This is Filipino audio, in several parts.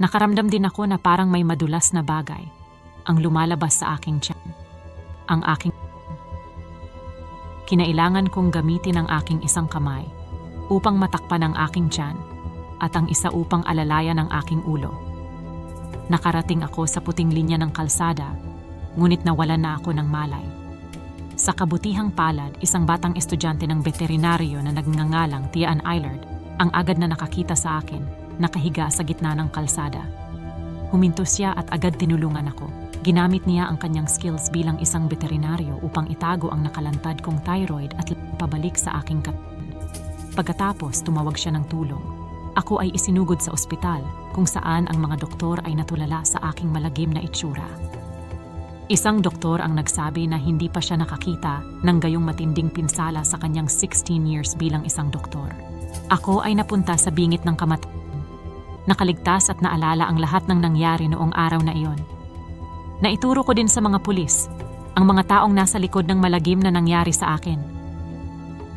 Nakaramdam din ako na parang may madulas na bagay ang lumalabas sa aking tiyan. Ang aking Kinailangan kong gamitin ang aking isang kamay upang matakpan ang aking tiyan at ang isa upang alalayan ang aking ulo. Nakarating ako sa puting linya ng kalsada, ngunit nawalan na ako ng malay. Sa kabutihang palad, isang batang estudyante ng veterinaryo na nagngangalang Tiaan Eilard ang agad na nakakita sa akin, nakahiga sa gitna ng kalsada. Huminto siya at agad tinulungan ako. Ginamit niya ang kanyang skills bilang isang veterinaryo upang itago ang nakalantad kong thyroid at pabalik sa aking katawan. Pagkatapos, tumawag siya ng tulong. Ako ay isinugod sa ospital kung saan ang mga doktor ay natulala sa aking malagim na itsura. Isang doktor ang nagsabi na hindi pa siya nakakita ng gayong matinding pinsala sa kanyang 16 years bilang isang doktor. Ako ay napunta sa bingit ng kamatayan. Nakaligtas at naalala ang lahat ng nangyari noong araw na iyon. Naituro ko din sa mga pulis ang mga taong nasa likod ng malagim na nangyari sa akin.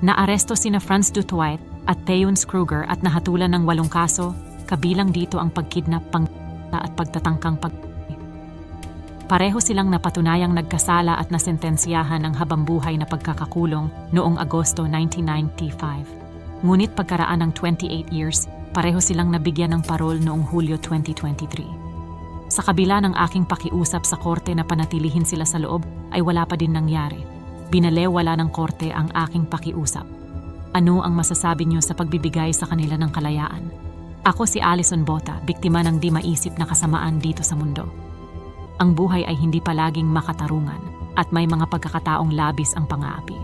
Naaresto sina Franz Dutweit at Theons Kruger at nahatulan ng walong kaso, kabilang dito ang pagkidnap, pang at pagtatangkang pag Pareho silang napatunayang nagkasala at nasentensyahan ng habambuhay na pagkakakulong noong Agosto 1995. Ngunit pagkaraan ng 28 years, pareho silang nabigyan ng parol noong Hulyo 2023. Sa kabila ng aking pakiusap sa korte na panatilihin sila sa loob, ay wala pa din nangyari. Binalewala ng korte ang aking pakiusap. Ano ang masasabi niyo sa pagbibigay sa kanila ng kalayaan? Ako si Alison Bota, biktima ng di maisip na kasamaan dito sa mundo. Ang buhay ay hindi palaging makatarungan at may mga pagkakataong labis ang pangaapi.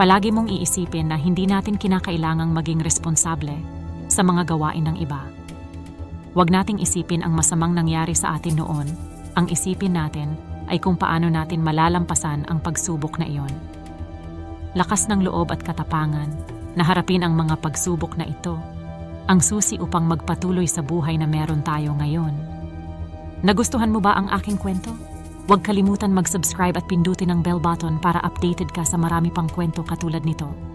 Palagi mong iisipin na hindi natin kinakailangang maging responsable sa mga gawain ng iba. Huwag nating isipin ang masamang nangyari sa atin noon. Ang isipin natin ay kung paano natin malalampasan ang pagsubok na iyon. Lakas ng loob at katapangan na harapin ang mga pagsubok na ito. Ang susi upang magpatuloy sa buhay na meron tayo ngayon. Nagustuhan mo ba ang aking kwento? Huwag kalimutan mag-subscribe at pindutin ang bell button para updated ka sa marami pang kwento katulad nito.